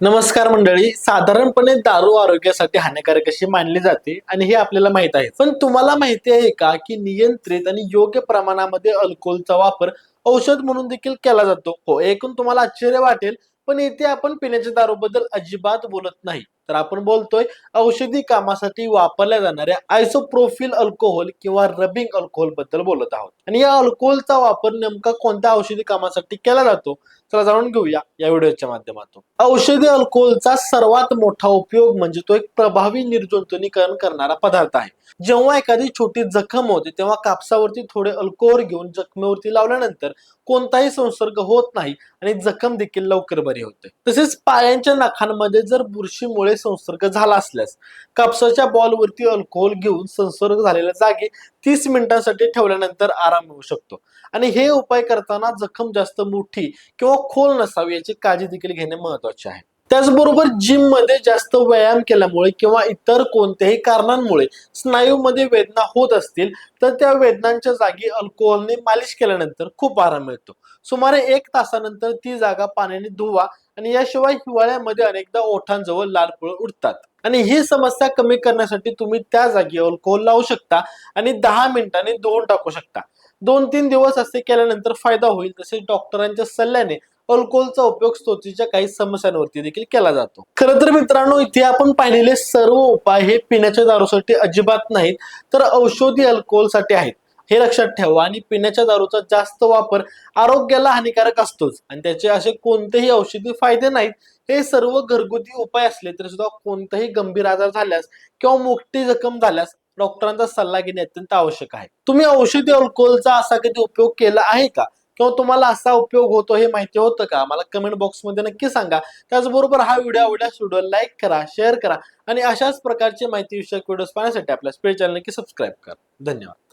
नमस्कार मंडळी. साधारणपणे दारू आरोग्यासाठी हानिकारक अशी मानली जाते आणि हे आपल्याला माहीत आहे. पण तुम्हाला माहिती आहे का की नियंत्रित आणि योग्य प्रमाणामध्ये अल्कोहोलचा वापर औषध म्हणून देखील केला जातो? हो एकूण तुम्हाला आश्चर्य वाटेल पण इथे आपण पिण्याच्या दारूबद्दल अजिबात बोलत नाही. तर आपण बोलतोय औषधी कामासाठी वापरल्या जाणाऱ्या आयसोप्रोफिल अल्कोहोल किंवा रबिंग अल्कोहोलबद्दल बोलत आहोत. आणि या अल्कोहोलचा वापर नेमका कोणत्या औषधी कामासाठी केला जातो? चला जाणून घेऊया या व्हिडिओच्या माध्यमातून. औषधी अल्कोहोलचा सर्वात मोठा उपयोग म्हणजे तो एक प्रभावी निर्जंतुनीकरण करणारा पदार्थ आहे. जेव्हा एखादी छोटी जखम होते तेव्हा कापसावरती थोडे अल्कोहोल घेऊन जखमेवरती लावल्यानंतर कोणताही संसर्ग होत नाही आणि जखम देखील लवकर बरी होते. तसेच पायांच्या नखांमध्ये जर बुरशीमुळे संसर्ग झाला असल्यास कापसाच्या बॉलवरती अल्कोहोल घेऊन संसर्ग झालेल्या जागी तीस मिनिटांसाठी ठेवल्यानंतर आराम मिळू शकतो. आणि हे उपाय करताना जखम जास्त मोठी किंवा खोल नसावी याची काळजी देखील घेणे महत्त्वाचे आहे. त्याचबरोबर जिममध्ये जास्त व्यायाम केल्यामुळे किंवा इतर कोणत्याही कारणांमुळे स्नायूमध्ये वेदना होत असतील तर त्या वेदनांच्या जागी अल्कोहोलने मालिश केल्यानंतर खूप आराम मिळतो. सुमारे एक तासानंतर ती जागा पाण्याने धुवा आणि याशिवाय हिवाळ्यामध्ये अनेकदा ओठांजवळ लाल पुळ उठतात आणि ही समस्या कमी करण्यासाठी तुम्ही त्या जागी अल्कोहोल लावू शकता आणि दहा मिनिटांनी धुवून टाकू शकता. दोन तीन दिवस असे केल्यानंतर फायदा होईल तसेच डॉक्टरांच्या सल्ल्याने अल्कोहोलचा उपयोग स्त्रोतीच्या काही समस्यांवरती देखील केला जातो. खरं तर मित्रांनो इथे आपण पाहिलेले सर्व उपाय हे पिण्याच्या दारूसाठी अजिबात नाहीत तर औषधी अल्कोहोलसाठी आहेत. हे लक्षात ठेवा आणि पिण्याच्या दारूचा जास्त वापर आरोग्याला हानिकारक असतोच आणि त्याचे असे कोणतेही औषधी फायदे नाहीत. हे सर्व घरगुती उपाय असले तरी सुद्धा कोणताही गंभीर आजार झाल्यास किंवा मोठी जखम झाल्यास डॉक्टरांचा सल्ला घेणे अत्यंत आवश्यक आहे. तुम्ही औषधी अल्कोहोलचा असा कधी उपयोग केला आहे का? किंवा तुम्हाला असा उपयोग होतो हे माहिती होतं का? मला कमेंट बॉक्समध्ये नक्की सांगा. त्याचबरोबर हा व्हिडिओ आवडल्यास व्हिडिओ लाईक करा शेअर करा आणि अशाच प्रकारचे माहिती विषयक व्हिडिओज पाहण्यासाठी आपल्या स्पेड चॅनल नक्की सबस्क्राईब करा. धन्यवाद.